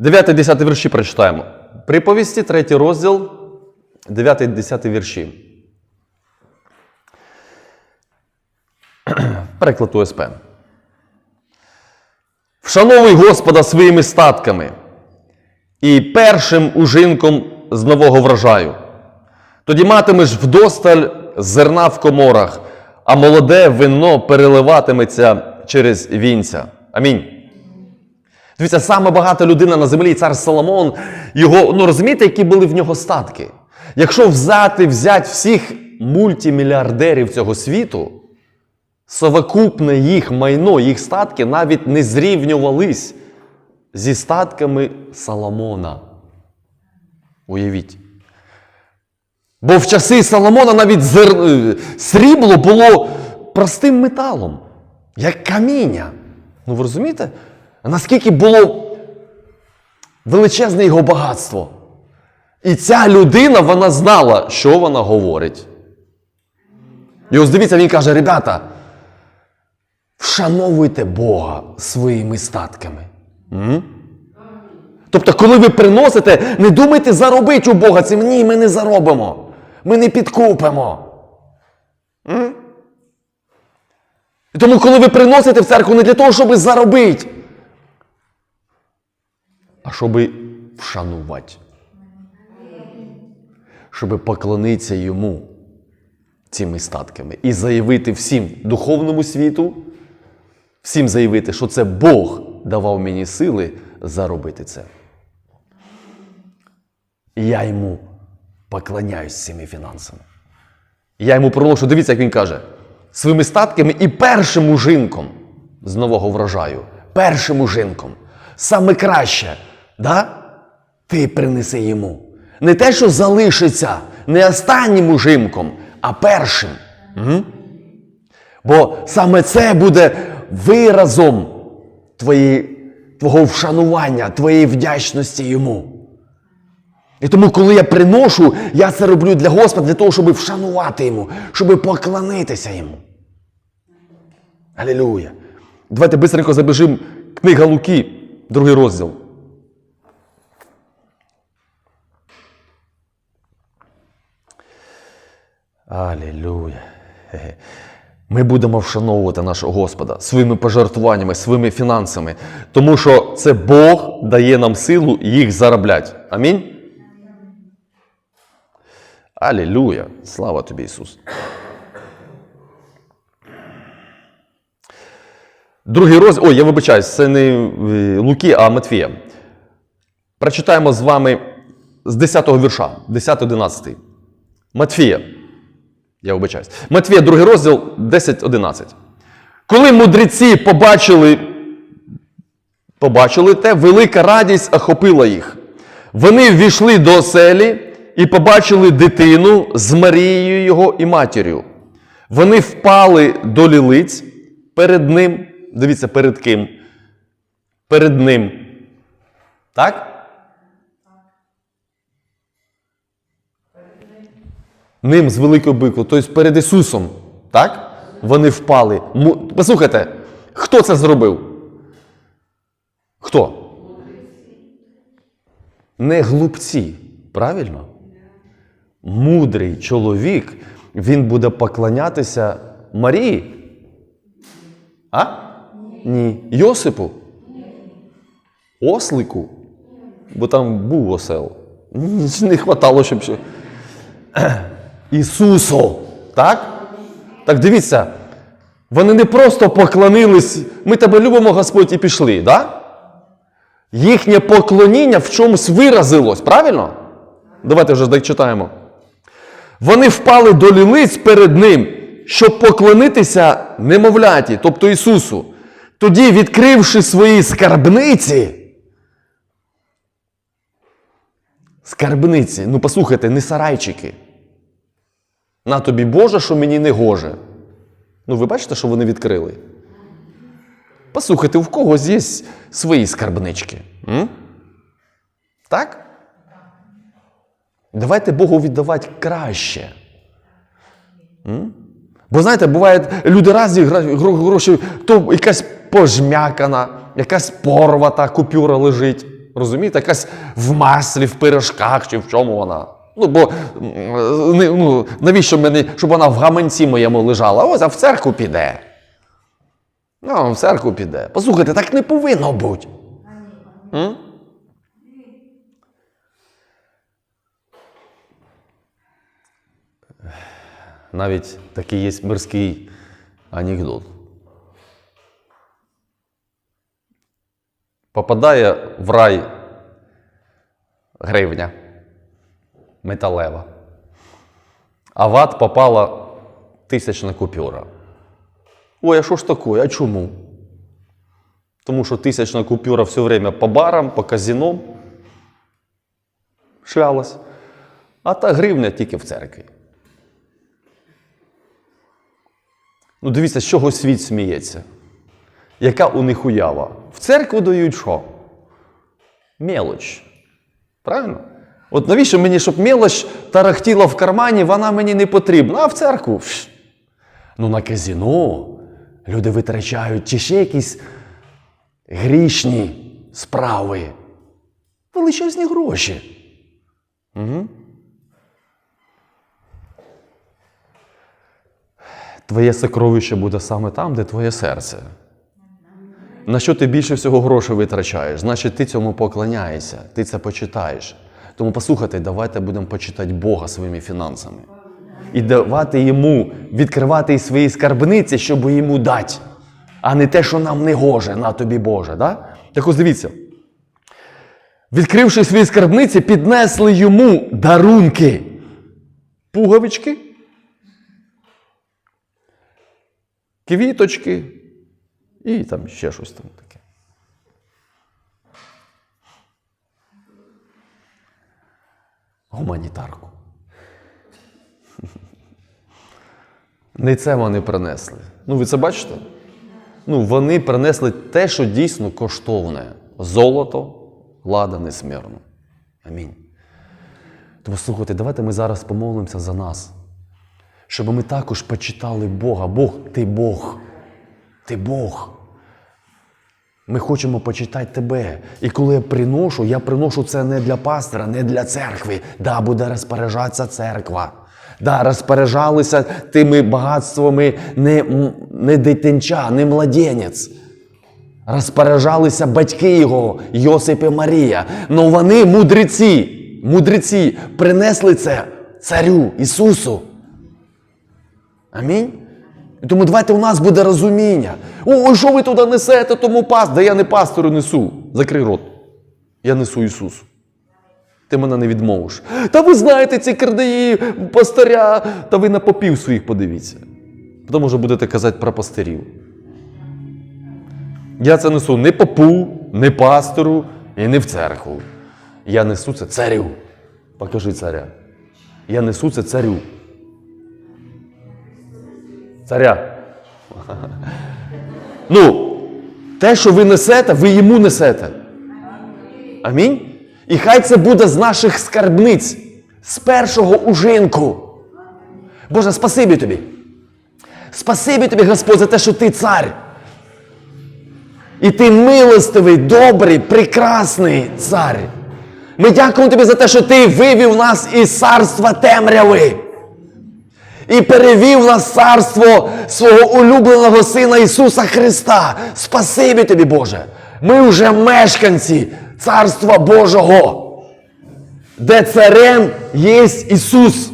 9-10 вірші прочитаємо. Приповісті, 3 розділ, 9-10 вірші. Переклад УСП. Вшановуй Господа своїми статками і першим ужинком з нового врожаю. Тоді матимеш вдосталь зерна в коморах, а молоде вино переливатиметься через вінця. Амінь. Дивіться, саме багата людина на землі, цар Соломон, його, ну розумієте, які були в нього статки? Якщо взяти, взяти всіх мультимільярдерів цього світу, совокупне їх майно, їх статки навіть не зрівнювались зі статками Соломона. Уявіть. Бо в часи Соломона навіть зер... е, срібло було простим металом, як каміння. Ну ви розумієте? Наскільки було величезне його багатство. І ця людина, вона знала, що вона говорить. І ось дивіться, він каже: ребята, вшановуйте Бога своїми статками. М? Тобто, коли ви приносите, не думайте заробити у Бога цим. Ні, ми не заробимо. Ми не підкупимо. М? І тому, коли ви приносите в церкву не для того, щоб заробити, а щоб вшанувати. Щоб поклонитися йому цими статками і заявити всім духовному світу, всім заявити, що це Бог давав мені сили заробити це. Я йому поклоняюсь цими фінансами. Я йому проголошую, дивіться, як він каже, своїми статками і першим ужинком з нового врожаю, першим ужинком, саме краще, да? ти принеси йому. Не те, що залишиться, не останнім ужинком, а першим. М? Бо саме це буде виразом твоєї, твого вшанування, твоєї вдячності йому. І тому, коли я приношу, я це роблю для Господа, для того, щоб вшанувати йому, щоб поклонитися йому. Алілуя. Давайте бистренько забіжимо. Книга Луки, другий розділ. Алілуя. Ми будемо вшановувати нашого Господа своїми пожертвуваннями, своїми фінансами, тому що це Бог дає нам силу їх заробляти. Амінь. Алілуя! Слава тобі, Ісус. Другий розділ. Ой, я вибачаюсь, це не е, Луки, а Матфія. Прочитаємо з вами з 10-го вірша, 10-11. Матфія. Я вибачаюсь. Матфія, другий розділ, 10-11. Коли мудреці побачили, побачили те, велика радість охопила їх. Вони ввійшли до оселі і побачили дитину з Марією його і матір'ю. Вони впали до лілиць перед ним. Дивіться, перед ким? Перед ним. Так? Ним з великою биквою, тобто перед Ісусом. Так? Вони впали. Послухайте, хто це зробив? Хто? Не глупці. Правильно? Мудрий чоловік, він буде поклонятися Марії. А? Ні. Йосипу? Ослику? Бо там був осел. Не хватало, щоб. Ісусу. Так? Так дивіться. Вони не просто поклонились, ми тебе любимо, Господь, і пішли, да? Їхнє поклоніння в чомусь виразилось, правильно? Давайте вже дочитаємо. Вони впали до лілиць перед ним, щоб поклонитися немовляті, тобто Ісусу. Тоді, відкривши свої скарбниці, скарбниці, ну послухайте, не сарайчики. На тобі Боже, що мені не гоже. Ну, ви бачите, що вони відкрили? Послухайте, у когось є свої скарбнички. М? Так? Давайте Богу віддавати краще. М? Бо знаєте, бувають люди разні гроші, то якась пожмякана, якась порвата купюра лежить. Розумієте, якась в маслі, в пирожках чи в чому вона. Ну, бо ну, навіщо мені, щоб вона в гаманці моєму лежала? Ось, а в церкву піде. Ну, в церкву піде. Послухайте, так не повинно бути. М? Навіть такий є мирський анекдот. Попадає в рай гривня металева. А в ад попала тисячна купюра. Ой, а що ж таке? А чому? Тому що тисячна купюра все время по барам, по казінам шлялась, а та гривня тільки в церкві. Ну, дивіться, з чого світ сміється. Яка у них уява? В церкву дають що? Мелоч. Правильно? От навіщо мені, щоб мелоч тарахтіла в кармані, вона мені не потрібна, а в церкву. Ну, на казіно люди витрачають чи ще якісь грішні справи. Величезні гроші. Угу. Твоє сокровище буде саме там, де твоє серце. На що ти більше всього грошей витрачаєш? Значить, ти цьому поклоняєшся, ти це почитаєш. Тому послухайте, давайте будемо почитати Бога своїми фінансами. І давати йому відкривати свої скарбниці, щоб йому дати, а не те, що нам не гоже, на тобі Боже. Да? Так ось дивіться. Відкривши свої скарбниці, піднесли йому дарунки. Пуговички, квіточки і там ще щось там Гуманітарку. Не це вони принесли. Ну, ви це бачите? Ну, вони принесли те, що дійсно коштовне. Золото, лада несмірно. Амінь. Тому слухайте, давайте ми зараз помолимося за нас, щоб ми також почитали Бога. Бог, ти Бог. Ти Бог. Ми хочемо почитати тебе. І коли я приношу, я приношу це не для пастора, не для церкви. Да, буде розпоряджатися церква. Да, розпоряджалися тими багатствами не, не дитинча, не младенець. Розпоряджалися батьки його, Йосип і Марія. Ну вони мудреці, мудреці принесли це царю Ісусу. Амінь. І тому давайте у нас буде розуміння. О, що ви туди несете, тому пас. Да я не пастору несу. Закрий рот. Я несу Ісусу. Ти мене не відмовиш. Та ви знаєте ці кардаї, пастиря, та ви на попів своїх подивіться. Тому що будете казати про пастирів. Я це несу не попу, не пастору і не в церкву. Я несу це царю. Покажи царя. Я несу це царю. Царя. Ну, те, що ви несете, ви йому несете. Амінь. І хай це буде з наших скарбниць, з першого ужинку. Боже, спасибі тобі. Спасибі тобі, Господь, за те, що ти цар. І ти милостивий, добрий, прекрасний цар. Ми дякуємо тобі за те, що ти вивів нас із царства темряви і перевів нас царство свого улюбленого Сина Ісуса Христа. Спасибі тобі, Боже. Ми вже мешканці Царства Божого, де царем є Ісус.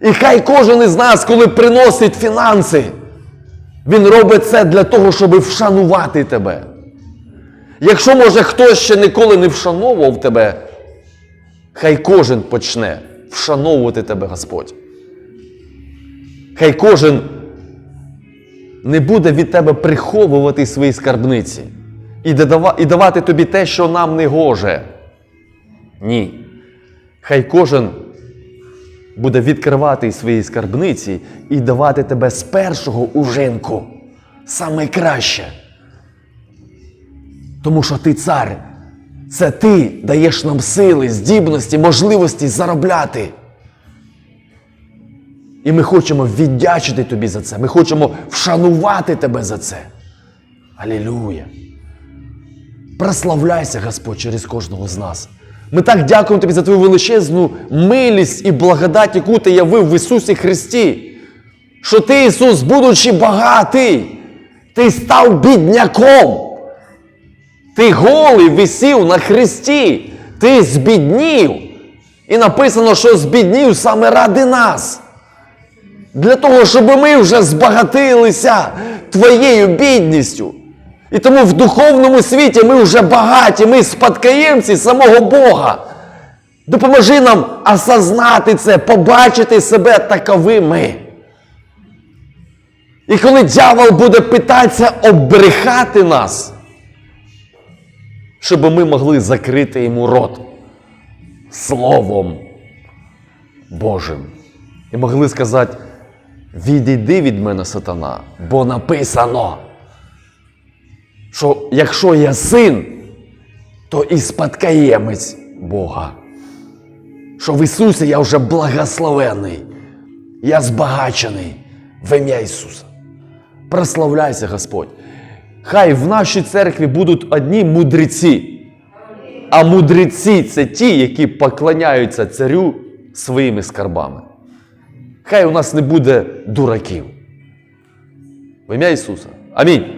І хай кожен із нас, коли приносить фінанси, він робить це для того, щоб вшанувати тебе. Якщо, може, хтось ще ніколи не вшановував тебе, хай кожен почне вшановувати тебе, Господь. Хай кожен не буде від тебе приховувати свої скарбниці і давати тобі те, що нам не гоже. Ні. Хай кожен буде відкривати свої скарбниці і давати тебе з першого ужинку саме краще. Тому що ти цар. Це ти даєш нам сили, здібності, можливості заробляти. І ми хочемо віддячити тобі за це. Ми хочемо вшанувати тебе за це. Алілуя. Прославляйся, Господь, через кожного з нас. Ми так дякуємо Тобі за Твою величезну милість і благодать, яку Ти явив в Ісусі Христі. Що Ти, Ісус, будучи багатий, Ти став бідняком. Ти голий висів на хресті, ти збіднів. І написано, що збіднів саме ради нас. Для того, щоб ми вже збагатилися твоєю бідністю. І тому в духовному світі ми вже багаті, ми спадкоємці самого Бога. Допоможи нам осознати це, побачити себе таковими. І коли дьявол буде питатися обрехати нас, щоб ми могли закрити йому рот Словом Божим. І могли сказати: відійди від мене, сатана, бо написано, що якщо я син, то і спадкоємець Бога. Що в Ісусі я вже благословений, я збагачений в ім'я Ісуса. Прославляйся, Господь. Хай в нашій церкві будуть одні мудреці. А мудреці це ті, які поклоняються царю своїми скарбами. Хай у нас не буде дураків. В ім'я Ісуса. Амінь.